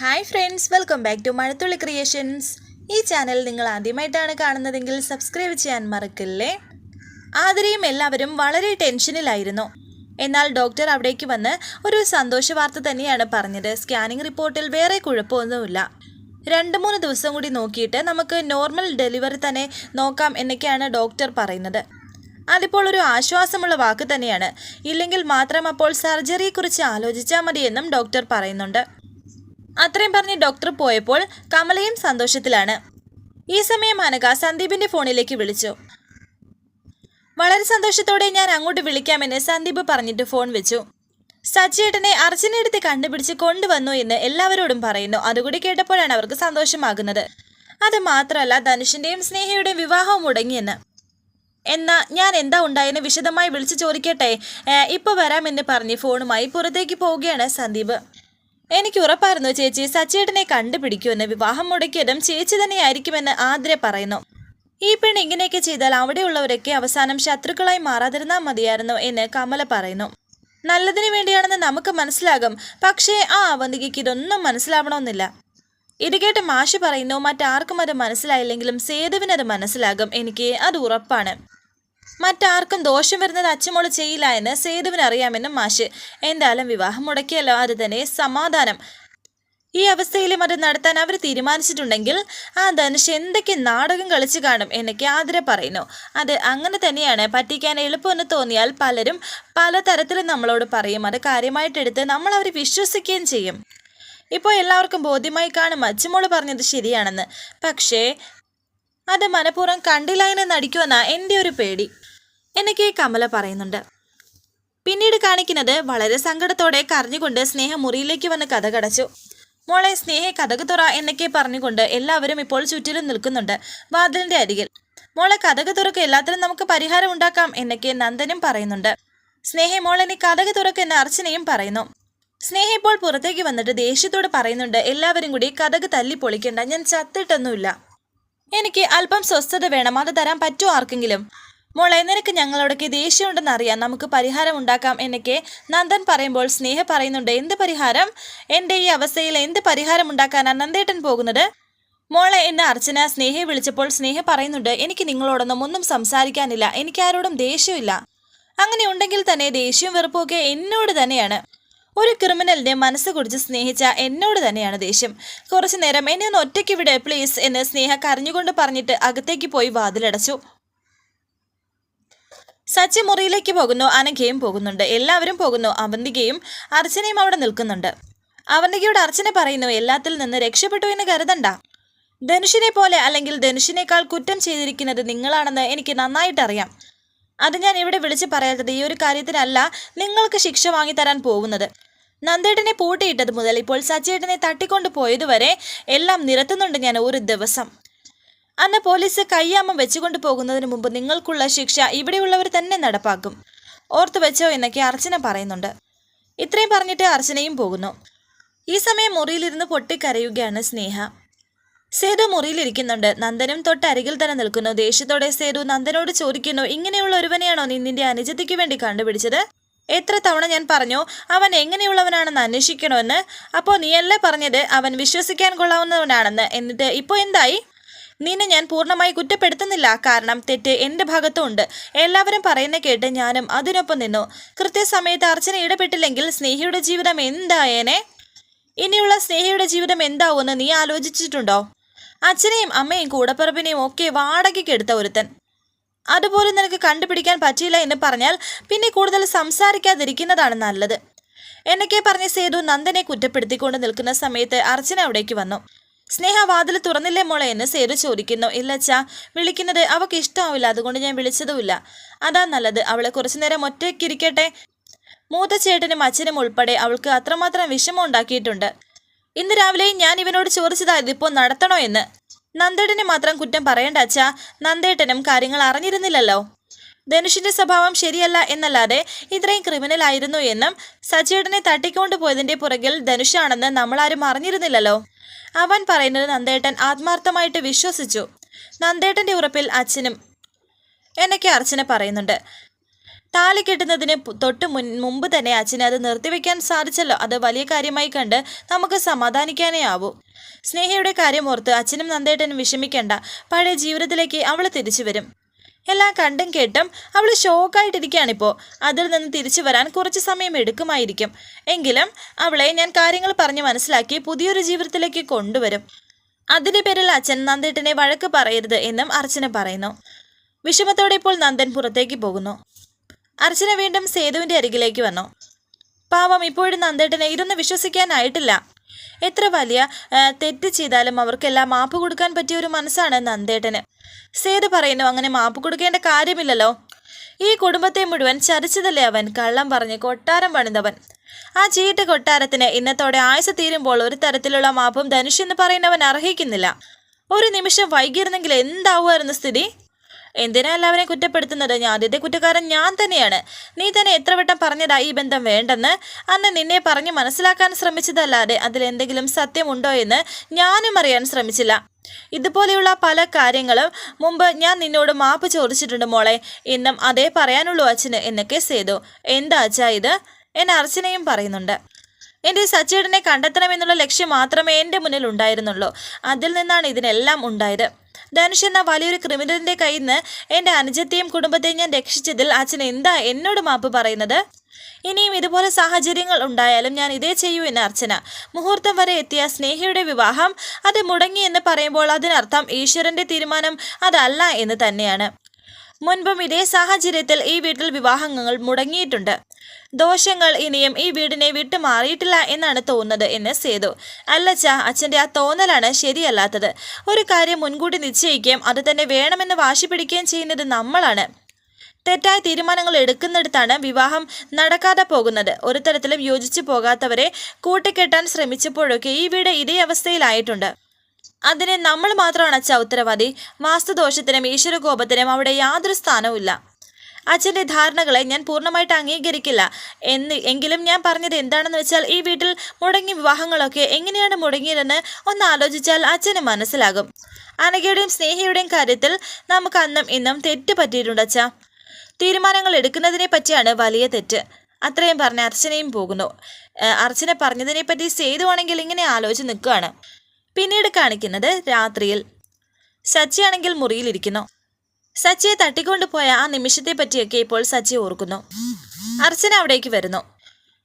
Hi friends welcome back to Mazhathulli creations ഈ channel നിങ്ങൾ ആദ്യമായിട്ടാണ് കാണുന്നതെങ്കിൽ സബ്സ്ക്രൈബ് ചെയ്യാൻ മറക്കില്ലേ? ആതിരയും എല്ലാവരും വളരെ ടെൻഷനിലായിരുന്നു എന്നാൽ ഡോക്ടർ അവിടേക്ക് വന്ന് ഒരു സന്തോഷ വാർത്ത തന്നെയാണ് പറഞ്ഞത്. സ്കാനിംഗ് റിപ്പോർട്ടിൽ വേറെ കുഴപ്പമൊന്നുമില്ല. രണ്ട് മൂന്ന് ദിവസം കൂടി നോക്കിയിട്ട് നമുക്ക് നോർമൽ ഡെലിവറി തന്നെ നോക്കാം എന്നൊക്കെയാണ് ഡോക്ടർ പറയുന്നത്. അതിപ്പോൾ ഒരു ആശ്വാസമുള്ള വാക്ക് തന്നെയാണ്. ഇല്ലെങ്കിൽ മാത്രം അപ്പോൾ സർജറിയെക്കുറിച്ച് ആലോചിച്ചാൽ മതിയെന്നും ഡോക്ടർ പറയുന്നുണ്ട്. അത്രയും പറഞ്ഞ് ഡോക്ടർ പോയപ്പോൾ കമലയും സന്തോഷത്തിലാണ്. ഈ സമയം അനക സന്ദീപിന്റെ ഫോണിലേക്ക് വിളിച്ചു. വളരെ സന്തോഷത്തോടെ ഞാൻ അങ്ങോട്ട് വിളിക്കാമെന്ന് സന്ദീപ് പറഞ്ഞിട്ട് ഫോൺ വെച്ചു. സച്ചേട്ടനെ അർച്ചനയെടുത്ത് കണ്ടുപിടിച്ച് കൊണ്ടുവന്നു എന്ന് എല്ലാവരോടും പറയുന്നു. അതുകൂടി കേട്ടപ്പോഴാണ് അവർക്ക് സന്തോഷമാകുന്നത്. അത് മാത്രമല്ല ധനുഷിന്റെയും സ്നേഹയുടെയും വിവാഹവും മുടങ്ങിയെന്ന്. എന്നാ ഞാൻ എന്താ ഉണ്ടായെന്ന് വിശദമായി വിളിച്ചു ചോദിക്കട്ടെ? ഇപ്പൊ വരാമെന്ന് പറഞ്ഞ് ഫോണുമായി പുറത്തേക്ക് പോവുകയാണ് സന്ദീപ്. എനിക്ക് ഉറപ്പായിരുന്നു ചേച്ചി. സച്ചേട്ടനെ കണ്ടുപിടിക്കുമെന്ന് വിവാഹം മുടക്കിയതും ചേച്ചി തന്നെയായിരിക്കുമെന്ന് ആതിര പറയുന്നു. ഈ പെണ്ണ് ഇങ്ങനെയൊക്കെ ചെയ്താൽ അവിടെയുള്ളവരൊക്കെ അവസാനം ശത്രുക്കളായി മാറാതിരുന്നാൽ മതിയായിരുന്നു എന്ന് കമല പറയുന്നു. നല്ലതിന് വേണ്ടിയാണെന്ന് നമുക്ക് മനസ്സിലാകും. പക്ഷേ ആ അവന്തികയ്ക്ക് ഇതൊന്നും മനസ്സിലാവണമെന്നില്ല. ഇത് കേട്ട് മാഷ് പറയുന്നു മറ്റാർക്കും അത് മനസ്സിലായില്ലെങ്കിലും സേതുവിനത് മനസ്സിലാകും. എനിക്ക് അത് ഉറപ്പാണ്. മറ്റാർക്കും ദോഷം വരുന്നത് അച്ഛമോൾ ചെയ്യില്ല എന്ന് സേതുവിന് അറിയാമെന്നും മാഷ്. എന്തായാലും വിവാഹം മുടക്കിയല്ലോ അത് തന്നെ സമാധാനം. ഈ അവസ്ഥയിലും അത് നടത്താൻ അവർ തീരുമാനിച്ചിട്ടുണ്ടെങ്കിൽ ആ ധനുഷ് എന്തൊക്കെ നാടകം കളിച്ചു കാണും എന്നൊക്കെ ആതിര പറയുന്നു. അത് അങ്ങനെ തന്നെയാണ്. പറ്റിക്കാൻ എളുപ്പമെന്ന് തോന്നിയാൽ പലരും പലതരത്തിലും നമ്മളോട് പറയും. അത് കാര്യമായിട്ടെടുത്ത് നമ്മൾ അവരെ വിശ്വസിക്കുകയും ചെയ്യും. ഇപ്പോൾ എല്ലാവർക്കും ബോധ്യമായി കാണും അച്ഛമോൾ പറഞ്ഞത് ശരിയാണെന്ന്. പക്ഷേ അത് മനഃപൂർവം കണ്ടില്ല എന്ന് നടിക്കുമെന്നാണ് എന്റെ ഒരു പേടി. എന്നൊക്കെ കമല പറയുന്നുണ്ട്. പിന്നീട് കാണിക്കുന്നത് വളരെ സങ്കടത്തോടെ കരഞ്ഞുകൊണ്ട് സ്നേഹ മുറിയിലേക്ക് വന്ന് കഥ കടച്ചു. മോളെ സ്നേഹ കഥക് തുറ എന്നൊക്കെ പറഞ്ഞുകൊണ്ട് എല്ലാവരും ഇപ്പോൾ ചുറ്റിലും നിൽക്കുന്നുണ്ട് വാതിലിന്റെ അരികിൽ. മോളെ കഥക് തുറക്ക് എല്ലാത്തിനും നമുക്ക് പരിഹാരം ഉണ്ടാക്കാം എന്നൊക്കെ നന്ദനും പറയുന്നുണ്ട്. സ്നേഹ മോളെ നീ കഥക് തുറക്ക് എന്ന് അർച്ചനയും പറയുന്നു. സ്നേഹ ഇപ്പോൾ പുറത്തേക്ക് വന്നിട്ട് ദേഷ്യത്തോട് പറയുന്നുണ്ട് എല്ലാവരും കൂടി കഥക് തല്ലി പൊളിക്കണ്ട ഞാൻ ചത്തിട്ടൊന്നുമില്ല. എനിക്ക് അല്പം സ്വസ്ഥത വേണം അത് തരാൻ പറ്റുമോ ആർക്കെങ്കിലും? മോളെ നിനക്ക് ഞങ്ങളോടൊക്കെ ദേഷ്യമുണ്ടെന്ന് അറിയാം. നമുക്ക് പരിഹാരം ഉണ്ടാക്കാം എന്നൊക്കെ നന്ദൻ പറയുമ്പോൾ സ്നേഹ പറയുന്നുണ്ട്. എന്ത് പരിഹാരം? എന്റെ ഈ അവസ്ഥയിൽ എന്ത് പരിഹാരം ഉണ്ടാക്കാനാണ് നന്ദേട്ടൻ പോകുന്നത്? മോളെ എന്നെ അർച്ചന സ്നേഹയെ വിളിച്ചപ്പോൾ സ്നേഹ പറയുന്നുണ്ട് എനിക്ക് നിങ്ങളോടൊന്നും ഒന്നും സംസാരിക്കാനില്ല. എനിക്ക് ആരോടും ദേഷ്യമില്ല. അങ്ങനെ ഉണ്ടെങ്കിൽ തന്നെ ദേഷ്യവും വെറുപ്പുമൊക്കെ എന്നോട് തന്നെയാണ്. ഒരു ക്രിമിനലിനെ മനസ്സ് കുടിച്ച് സ്നേഹിച്ച എന്നോട് തന്നെയാണ് ദേഷ്യം. കുറച്ചു നേരം എന്നെ ഒന്ന് ഒറ്റയ്ക്ക് വിടെ പ്ലീസ് എന്ന് സ്നേഹ കരഞ്ഞുകൊണ്ട് പറഞ്ഞിട്ട് അകത്തേക്ക് പോയി വാതിലടച്ചു. സച്ചി മുറിയിലേക്ക് പോകുന്നു അനഘയും പോകുന്നുണ്ട്. എല്ലാവരും പോകുന്നു. അവന്തികയും അർച്ചനയും അവിടെ നിൽക്കുന്നുണ്ട്. അവന്തികയോട് അർച്ചന പറയുന്നു എല്ലാത്തിൽ നിന്ന് രക്ഷപ്പെട്ടു എന്ന് കരുതണ്ട. ധനുഷിനെ പോലെ അല്ലെങ്കിൽ ധനുഷിനേക്കാൾ കുറ്റം ചെയ്തിരിക്കുന്നത് നിങ്ങളാണെന്ന് എനിക്ക് നന്നായിട്ട് അറിയാം അത് ഞാൻ ഇവിടെ വിളിച്ച് പറയാത്തത് ഈ ഒരു കാര്യത്തിനല്ല നിങ്ങൾക്ക് ശിക്ഷ വാങ്ങിത്തരാൻ പോകുന്നത്. നന്ദേട്ടനെ പൂട്ടിയിട്ടത് മുതൽ ഇപ്പോൾ സച്ചേട്ടനെ തട്ടിക്കൊണ്ടു പോയതുവരെ എല്ലാം നിരത്തുന്നുണ്ട് ഞാൻ ഒരു ദിവസം. അന്ന് പോലീസ് കയ്യാമം വെച്ചുകൊണ്ട് പോകുന്നതിന് മുമ്പ് നിങ്ങൾക്കുള്ള ശിക്ഷ ഇവിടെയുള്ളവർ തന്നെ നടപ്പാക്കും. ഓർത്തു വെച്ചോ എന്നൊക്കെ അർച്ചന പറയുന്നുണ്ട്. ഇത്രയും പറഞ്ഞിട്ട് അർച്ചനയും പോകുന്നു. ഈ സമയം മുറിയിലിരുന്ന് പൊട്ടിക്കരയുകയാണ് സ്നേഹ. സേതു മുറിയിലിരിക്കുന്നുണ്ട്. നന്ദനും തൊട്ടരികിൽ തന്നെ നിൽക്കുന്നു. ദേഷ്യത്തോടെ സേതു നന്ദനോട് ചോദിക്കുന്നു ഇങ്ങനെയുള്ള ഒരുവനെയാണോ നീ നിന്റെ അനുജത്തിക്ക് വേണ്ടി കണ്ടുപിടിച്ചത്? എത്ര തവണ ഞാൻ പറഞ്ഞു അവൻ എങ്ങനെയുള്ളവനാണെന്ന് അന്വേഷിക്കണമെന്ന് അപ്പോൾ നീയല്ലേ പറഞ്ഞത് അവൻ വിശ്വസിക്കാൻ കൊള്ളാവുന്നവനാണെന്ന്. എന്നിട്ട് ഇപ്പോൾ എന്തായി? നിന്നെ ഞാൻ പൂർണമായി കുറ്റപ്പെടുത്തുന്നില്ല. കാരണം തെറ്റ് എന്റെ ഭാഗത്തുമുണ്ട് എല്ലാവരും പറയുന്ന കേട്ട് ഞാനും അതിനൊപ്പം നിന്നു. കൃത്യസമയത്ത് അർച്ചന ഇടപെട്ടില്ലെങ്കിൽ സ്നേഹിയുടെ ജീവിതം എന്തായേനെ? ഇനിയുള്ള സ്നേഹിയുടെ ജീവിതം എന്താവുമെന്ന് നീ ആലോചിച്ചിട്ടുണ്ടോ? അച്ഛനെയും അമ്മയും കൂടപ്പിറപ്പിനെയും ഒക്കെ വാടകയ്ക്ക് എടുത്ത ഒരുത്തൻ. അതുപോലെ നിനക്ക് കണ്ടുപിടിക്കാൻ പറ്റിയില്ല എന്ന് പറഞ്ഞാൽ പിന്നെ കൂടുതൽ സംസാരിക്കാതിരിക്കുന്നതാണ് നല്ലത്. എന്നൊക്കെ പറഞ്ഞ സേതു നന്ദനെ കുറ്റപ്പെടുത്തിക്കൊണ്ട് നിൽക്കുന്ന സമയത്ത് അർച്ചന അവിടേക്ക് വന്നു. സ്നേഹ വാതിൽ തുറന്നില്ലേ മോളെ എന്ന് സേതു ചോദിക്കുന്നു. ഇല്ലച്ചാ വിളിക്കുന്നത് അവൾക്ക് ഇഷ്ടമാവില്ല. അതുകൊണ്ട് ഞാൻ വിളിച്ചതുമില്ല. അതാ നല്ലത്. അവളെ കുറച്ചു നേരം ഒറ്റയ്ക്കിരിക്കട്ടെ മൂത്ത ചേട്ടനും അച്ഛനും ഉൾപ്പെടെ അവൾക്ക് അത്രമാത്രം വിഷമം ഉണ്ടാക്കിയിട്ടുണ്ട് ഇന്ന് രാവിലെ ഞാൻ ഇവനോട് ചോദിച്ചതായത് ഇപ്പോൾ നടത്തണോ എന്ന്. നന്ദേട്ടനെ മാത്രം കുറ്റം പറയേണ്ട അച്ഛാ. നന്ദേട്ടനും കാര്യങ്ങൾ അറിഞ്ഞിരുന്നില്ലല്ലോ. ധനുഷിന്റെ സ്വഭാവം ശരിയല്ല എന്നല്ലാതെ ഇത്രയും ക്രിമിനൽ ആയിരുന്നു എന്നും സച്ചേട്ടനെ തട്ടിക്കൊണ്ടു പോയതിന്റെ പുറകിൽ ധനുഷാണെന്ന് നമ്മളാരും അറിഞ്ഞിരുന്നില്ലല്ലോ. അവൻ പറയുന്നത് നന്ദേട്ടൻ ആത്മാർത്ഥമായിട്ട് വിശ്വസിച്ചു. നന്ദേട്ടന്റെ ഉറപ്പിൽ അച്ഛനും എന്നൊക്കെ അർച്ചന പറയുന്നുണ്ട്. താലി കെട്ടുന്നതിന് തൊട്ട് മുൻ മുമ്പ് തന്നെ അച്ഛനെ അത് നിർത്തിവെക്കാൻ സാധിച്ചല്ലോ. അത് വലിയ കാര്യമായി കണ്ട് നമുക്ക് സമാധാനിക്കാനേ ആവൂ. സ്നേഹയുടെ കാര്യം ഓർത്ത് അച്ഛനും നന്ദേട്ടനും വിഷമിക്കേണ്ട. പഴയ ജീവിതത്തിലേക്ക് അവൾ തിരിച്ചു വരും. എല്ലാം കണ്ടും കേട്ടും അവൾ ഷോക്കായിട്ടിരിക്കുകയാണിപ്പോൾ അതിൽ നിന്ന് തിരിച്ചു വരാൻ കുറച്ച് സമയം എടുക്കുമായിരിക്കും. എങ്കിലും അവളെ ഞാൻ കാര്യങ്ങൾ പറഞ്ഞ് മനസ്സിലാക്കി പുതിയൊരു ജീവിതത്തിലേക്ക് കൊണ്ടുവരും. അതിന്റെ പേരിൽ അച്ഛൻ നന്ദേട്ടനെ വഴക്ക് പറയരുത് എന്നും അർച്ചന പറയുന്നു. വിഷമത്തോടെ ഇപ്പോൾ നന്ദൻ പുറത്തേക്ക് പോകുന്നു. അർച്ചന വീണ്ടും സേതുവിന്റെ അരികിലേക്ക് വന്നു. പാവം ഇപ്പോഴും നന്ദേട്ടനെ ഇതൊന്നും വിശ്വസിക്കാനായിട്ടില്ല. എത്ര വലിയ തെറ്റ് ചെയ്താലും അവർക്കെല്ലാം മാപ്പ് കൊടുക്കാൻ പറ്റിയ ഒരു മനസ്സാണ് നന്ദേട്ടന്. സേതു പറയുന്നു അങ്ങനെ മാപ്പ് കൊടുക്കേണ്ട കാര്യമില്ലല്ലോ. ഈ കുടുംബത്തെ മുഴുവൻ ചരിച്ചതല്ലേ അവൻ? കള്ളം പറഞ്ഞ് കൊട്ടാരം പണിതവൻ. ആ ചീട്ട് കൊട്ടാരത്തിന് ഇന്നത്തോടെ ആയുസ് തീരുമ്പോൾ ഒരു തരത്തിലുള്ള മാപ്പും ധനുഷ് എന്ന് പറയുന്നവൻ അർഹിക്കുന്നില്ല. ഒരു നിമിഷം വൈകിയിരുന്നെങ്കിൽ എന്താവുമായിരുന്നു സ്ഥിതി? എന്തിനാ എല്ലാവരെയും കുറ്റപ്പെടുത്തുന്നത്? ഞാൻ ആദ്യത്തെ കുറ്റക്കാരൻ ഞാൻ തന്നെയാണ്. നീ തന്നെ എത്ര വട്ടം പറഞ്ഞതാ ഈ ബന്ധം വേണ്ടെന്ന്? അന്ന് നിന്നെ പറഞ്ഞ് മനസ്സിലാക്കാൻ ശ്രമിച്ചതല്ലാതെ അതിലെന്തെങ്കിലും സത്യമുണ്ടോ എന്ന് ഞാനും അറിയാൻ ശ്രമിച്ചില്ല. ഇതുപോലെയുള്ള പല കാര്യങ്ങളും മുമ്പ് ഞാൻ നിന്നോട് മാപ്പ് ചോദിച്ചിട്ടുണ്ട് മോളെ. ഇന്നും അതേ പറയാനുള്ളൂ അച്ഛന് എന്നൊക്കെ ചെയ്തു എന്താ അച്ഛാ ഇത്? എന്നെ അർച്ചനയും പറയുന്നുണ്ട്. എന്റെ സച്ചേടനെ കണ്ടെത്തണമെന്നുള്ള ലക്ഷ്യം മാത്രമേ എന്റെ മുന്നിൽ ഉണ്ടായിരുന്നുള്ളൂ അതിൽ നിന്നാണ് ഇതിനെല്ലാം ഉണ്ടായത്. ധനുഷ് എന്ന വലിയൊരു ക്രിമിനലിന്റെ കയ്യിൽ നിന്ന് എന്റെ അനുജത്തെയും കുടുംബത്തെയും ഞാൻ രക്ഷിച്ചതിൽ അച്ഛൻ എന്താ എന്നോട് മാപ്പ് പറയുന്നത്? ഇനിയും ഇതുപോലെ സാഹചര്യങ്ങൾ ഉണ്ടായാലും ഞാൻ ഇതേ ചെയ്യൂ എന്ന് അർച്ചന. മുഹൂർത്തം വരെ എത്തിയ സ്നേഹയുടെ വിവാഹം അത് മുടങ്ങി എന്ന് പറയുമ്പോൾ അതിനർത്ഥം ഈശ്വരന്റെ തീരുമാനം അതല്ല എന്ന് തന്നെയാണ്. മുൻപും ഇതേ സാഹചര്യത്തിൽ ഈ വീട്ടിൽ വിവാഹങ്ങൾ മുടങ്ങിയിട്ടുണ്ട്. ദോഷങ്ങൾ ഇനിയും ഈ വീടിനെ വിട്ടു മാറിയിട്ടില്ല എന്നാണ് തോന്നുന്നത് എന്ന് സേതു. അല്ലച്ച അച്ഛന്റെ ആ തോന്നലാണ് ശരിയല്ലാത്തത്. ഒരു കാര്യം മുൻകൂട്ടി നിശ്ചയിക്കുകയും അത് തന്നെ വേണമെന്ന് വാശി പിടിക്കുകയും ചെയ്യുന്നത് നമ്മളാണ്. തെറ്റായ തീരുമാനങ്ങൾ എടുക്കുന്നിടത്താണ് വിവാഹം നടക്കാതെ പോകുന്നത്. ഒരു തരത്തിലും യോജിച്ചു പോകാത്തവരെ കൂട്ടിക്കെട്ടാൻ ശ്രമിച്ചപ്പോഴൊക്കെ ഈ വീട് ഇതേ അവസ്ഥയിലായിട്ടുണ്ട്. അതിന് നമ്മൾ മാത്രമാണ് അച്ഛ ഉത്തരവാദി. വാസ്തുദോഷത്തിനും ഈശ്വരകോപത്തിനും അവിടെ യാതൊരു സ്ഥാനവുമില്ല. അച്ഛന്റെ ധാരണകളെ ഞാൻ പൂർണമായിട്ട് അംഗീകരിക്കില്ല. എന്ന് എങ്കിലും ഞാൻ പറഞ്ഞത് എന്താണെന്ന് വെച്ചാൽ ഈ വീട്ടിൽ മുടങ്ങിയ വിവാഹങ്ങളൊക്കെ എങ്ങനെയാണ് മുടങ്ങിയതെന്ന് ഒന്ന് ആലോചിച്ചാൽ അച്ഛന് മനസ്സിലാകും. അനഘയുടെയും സ്നേഹയുടെയും കാര്യത്തിൽ നമുക്ക് അന്നും ഇന്നും തെറ്റ് പറ്റിയിട്ടുണ്ട് അച്ഛ. തീരുമാനങ്ങൾ എടുക്കുന്നതിനെ പറ്റിയാണ് വലിയ തെറ്റ്. അത്രയും പറഞ്ഞ് അർച്ചനയും പോകുന്നു. അർച്ചന പറഞ്ഞതിനെ പറ്റി സേതുവാണെങ്കിൽ ഇങ്ങനെ ആലോചിച്ച് നിൽക്കുകയാണ്. പിന്നീട് കാണിക്കുന്നത് രാത്രിയിൽ. സച്ചിയാണെങ്കിൽ മുറിയിലിരിക്കുന്നു സച്ചിയെ തട്ടിക്കൊണ്ടുപോയ ആ നിമിഷത്തെ പറ്റിയൊക്കെ ഇപ്പോൾ സച്ചി ഓർക്കുന്നു. അർച്ചന അവിടേക്ക് വരുന്നു.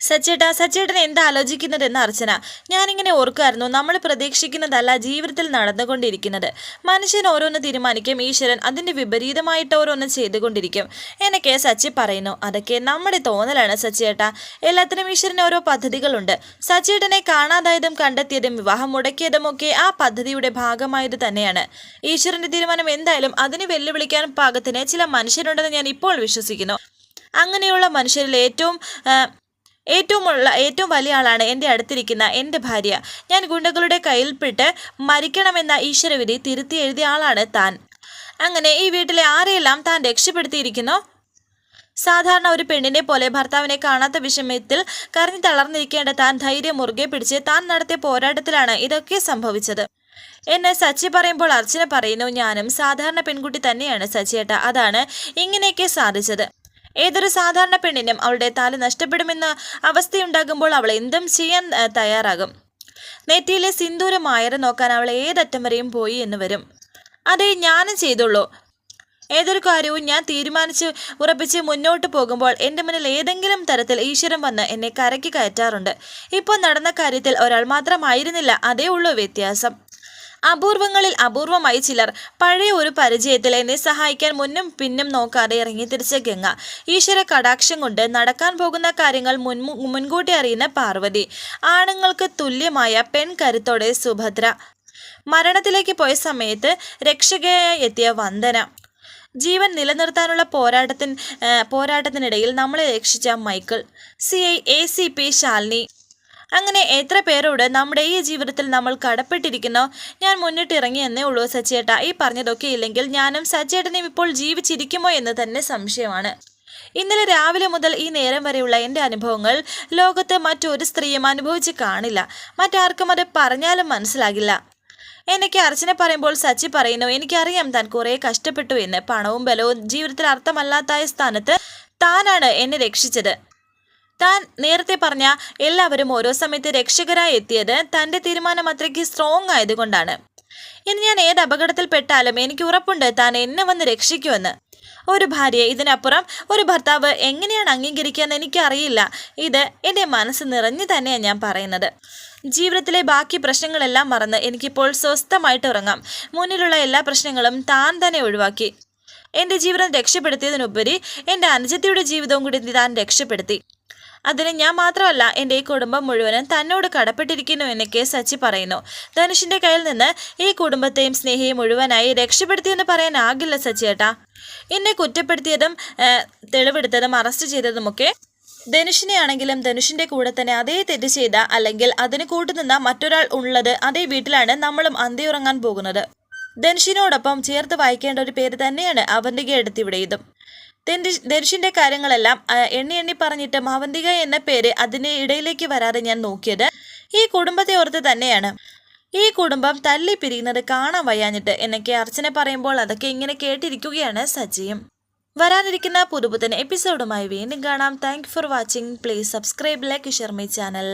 സച്ചേട്ടാ സച്ചേട്ടൻ എന്താ ആലോചിക്കുന്നതെന്ന് അർച്ചന. ഞാനിങ്ങനെ ഓർക്കുമായിരുന്നു നമ്മൾ പ്രതീക്ഷിക്കുന്നതല്ല ജീവിതത്തിൽ നടന്നുകൊണ്ടിരിക്കുന്നത്. മനുഷ്യൻ ഓരോന്ന് തീരുമാനിക്കും ഈശ്വരൻ അതിന്റെ വിപരീതമായിട്ട് ഓരോന്ന് ചെയ്തുകൊണ്ടിരിക്കും. എന്നൊക്കെ സച്ചി പറയുന്നു അതൊക്കെ നമ്മുടെ തോന്നലാണ് സച്ചേട്ടാ എല്ലാത്തിനും ഈശ്വരന് ഓരോ പദ്ധതികളുണ്ട്. സച്ചേട്ടനെ കാണാതായതും കണ്ടെത്തിയതും വിവാഹം മുടക്കിയതും ഒക്കെ ആ പദ്ധതിയുടെ ഭാഗമായത് തന്നെയാണ്. ഈശ്വരന്റെ തീരുമാനം എന്തായാലും അതിന് വെല്ലുവിളിക്കാൻ പാകത്തിന് ചില മനുഷ്യരുണ്ടെന്ന് ഞാൻ ഇപ്പോൾ വിശ്വസിക്കുന്നു. അങ്ങനെയുള്ള മനുഷ്യരിൽ ഏറ്റവും ഏറ്റവും ഉള്ള ഏറ്റവും വലിയ ആളാണ് എന്റെ അടുത്തിരിക്കുന്ന എന്റെ ഭാര്യ. ഞാൻ ഗുണ്ടകളുടെ കയ്യിൽപ്പെട്ട് മരിക്കണമെന്ന ഈശ്വരവിധി തിരുത്തി എഴുതിയ ആളാണ് താൻ. അങ്ങനെ ഈ വീട്ടിലെ ആരെയെല്ലാം താൻ രക്ഷപ്പെടുത്തിയിരിക്കുന്നു? സാധാരണ ഒരു പെണ്ണിനെ പോലെ ഭർത്താവിനെ കാണാത്ത വിഷമത്തിൽ കരഞ്ഞു തളർന്നിരിക്കേണ്ട താൻ ധൈര്യം മുറുകെ പിടിച്ച് താൻ നടത്തിയ പോരാട്ടത്തിലാണ് ഇതൊക്കെ സംഭവിച്ചത്. എന്നെ സച്ചി പറയുമ്പോൾ അർച്ചന പറയുന്നു ഞാനും സാധാരണ പെൺകുട്ടി തന്നെയാണ് സച്ചിയേട്ട. അതാണ് ഇങ്ങനെയൊക്കെ സാധിച്ചത്. ഏതൊരു സാധാരണ പെണ്ണിനും അവളുടെ താൽ നഷ്ടപ്പെടുമെന്ന അവസ്ഥയുണ്ടാകുമ്പോൾ അവൾ എന്തും ചെയ്യാൻ തയ്യാറാകും. നെറ്റിയിലെ സിന്ദൂരം നോക്കാൻ അവൾ ഏതറ്റം വരെയും പോയി എന്ന് വരും. അതേ ഞാനും ചെയ്തുള്ളൂ. ഏതൊരു കാര്യവും ഞാൻ തീരുമാനിച്ച് ഉറപ്പിച്ച് മുന്നോട്ട് പോകുമ്പോൾ എന്റെ മുന്നിൽ ഏതെങ്കിലും തരത്തിൽ ഈശ്വരൻ വന്ന് എന്നെ കരക്കി കയറ്റാറുണ്ട്. ഇപ്പോൾ നടന്ന കാര്യത്തിൽ ഒരാൾ മാത്രമായിരുന്നില്ല അതേ ഉള്ളൂ വ്യത്യാസം. അപൂർവങ്ങളിൽ അപൂർവമായി ചിലർ പഴയ ഒരു പരിചയത്തിൽ എന്നെ സഹായിക്കാൻ മുന്നും പിന്നും നോക്കാതെ ഇറങ്ങി തിരിച്ച ഗംഗ. ഈശ്വര കടാക്ഷം കൊണ്ട് നടക്കാൻ പോകുന്ന കാര്യങ്ങൾ മുൻ മുൻകൂട്ടി അറിയുന്ന പാർവതി. ആണുങ്ങൾക്ക് തുല്യമായ പെൺ കരുത്തോടെ സുഭദ്ര. മരണത്തിലേക്ക് പോയ സമയത്ത് രക്ഷകയായി എത്തിയ വന്ദന. ജീവൻ നിലനിർത്താനുള്ള പോരാട്ടത്തിന് പോരാട്ടത്തിനിടയിൽ നമ്മളെ രക്ഷിച്ച Michael. C I A C P Shalini. അങ്ങനെ എത്ര പേരോട് നമ്മുടെ ഈ ജീവിതത്തിൽ നമ്മൾ കടപ്പെട്ടിരിക്കുന്നോ? ഞാൻ മുന്നിട്ടിറങ്ങി എന്നേ ഉള്ളൂ സച്ചേട്ട ഈ പറഞ്ഞതൊക്കെ ഇല്ലെങ്കിൽ ഞാനും സച്ചേട്ടനും ഇപ്പോൾ ജീവിച്ചിരിക്കുമോ എന്ന് തന്നെ സംശയമാണ്. ഇന്നലെ രാവിലെ മുതൽ ഈ നേരം വരെയുള്ള എന്റെ അനുഭവങ്ങൾ ലോകത്ത് മറ്റൊരു സ്ത്രീയും അനുഭവിച്ച് കാണില്ല. മറ്റാർക്കും അത് പറഞ്ഞാലും മനസ്സിലാകില്ല. എനിക്ക് അർച്ചന പറയുമ്പോൾ സച്ചി പറയുന്നു എനിക്കറിയാം താൻ കുറേ കഷ്ടപ്പെട്ടു എന്ന്. പണവും ബലവും ജീവിതത്തിൽ അർത്ഥമല്ലാത്തായ സ്ഥാനത്ത് താനാണ് എന്നെ രക്ഷിച്ചത്. താൻ നേരത്തെ പറഞ്ഞ എല്ലാവരും ഓരോ സമയത്ത് രക്ഷകരായി എത്തിയത് തന്റെ തീരുമാനം അത്രയ്ക്ക് സ്ട്രോങ് ആയതുകൊണ്ടാണ്. ഇനി ഞാൻ ഏത് അപകടത്തിൽ പെട്ടാലും എനിക്ക് ഉറപ്പുണ്ട് താൻ എന്നെ വന്ന് രക്ഷിക്കുമെന്ന്. ഒരു ഭാര്യയെ ഇതിനപ്പുറം ഒരു ഭർത്താവ് എങ്ങനെയാണ് അംഗീകരിക്കുകയെന്ന് എനിക്കറിയില്ല. ഇത് എന്റെ മനസ്സ് നിറഞ്ഞു തന്നെയാണ് ഞാൻ പറയുന്നത്. ജീവിതത്തിലെ ബാക്കി പ്രശ്നങ്ങളെല്ലാം മറന്ന് എനിക്കിപ്പോൾ സ്വസ്ഥമായിട്ട് ഉറങ്ങാം. മുന്നിലുള്ള എല്ലാ പ്രശ്നങ്ങളും താൻ തന്നെ ഒഴിവാക്കി. എന്റെ ജീവിതം രക്ഷപ്പെടുത്തിയതിനുപരി എന്റെ അനുജത്തിയുടെ ജീവിതവും കൂടി താൻ രക്ഷപ്പെടുത്തി. അതിന് ഞാൻ മാത്രമല്ല എന്റെ ഈ കുടുംബം മുഴുവനും തന്നോട് കടപ്പെട്ടിരിക്കുന്നു എന്നൊക്കെ സച്ചി പറയുന്നു. ധനുഷിന്റെ കയ്യിൽ നിന്ന് ഈ കുടുംബത്തെയും സ്നേഹയും മുഴുവനായി രക്ഷപ്പെടുത്തിയെന്ന് പറയാനാകില്ല സച്ചിയേട്ടാ എന്നെ കുറ്റപ്പെടുത്തിയതും തെളിവെടുത്തതും അറസ്റ്റ് ചെയ്തതുമൊക്കെ ധനുഷിനെ ആണെങ്കിലും ധനുഷിന്റെ കൂടെ തന്നെ അതേ തെറ്റ് ചെയ്ത അല്ലെങ്കിൽ അതിന് കൂട്ടുനിന്ന മറ്റൊരാൾ ഉള്ളത് അതേ വീട്ടിലാണ് നമ്മളും അന്തിയുറങ്ങാൻ പോകുന്നത്. ധനുഷിനോടൊപ്പം ചേർത്ത് വായിക്കേണ്ട ഒരു പേര് തന്നെയാണ് അവന്തിക എടുത്തിവിടെ ഇതും ധനുഷ്- ധനുഷിന്റെ കാര്യങ്ങളെല്ലാം എണ്ണി എണ്ണി പറഞ്ഞിട്ട് മാവന്തിക എന്ന പേര് അതിന് ഇടയിലേക്ക് വരാതെ ഞാൻ നോക്കിയത് ഈ കുടുംബത്തെ ഓർത്ത് തന്നെയാണ്. ഈ കുടുംബം തല്ലി പിരിയുന്നത് കാണാൻ വയ്യാഞ്ഞിട്ട് എന്നൊക്കെ അർച്ചന പറയുമ്പോൾ അതൊക്കെ ഇങ്ങനെ കേട്ടിരിക്കുകയാണ് സജിയും വരാനിരിക്കുന്ന പുതുപുത്തൻ എപ്പിസോഡുമായി വീണ്ടും കാണാം. Thank for watching please subscribe like share my channel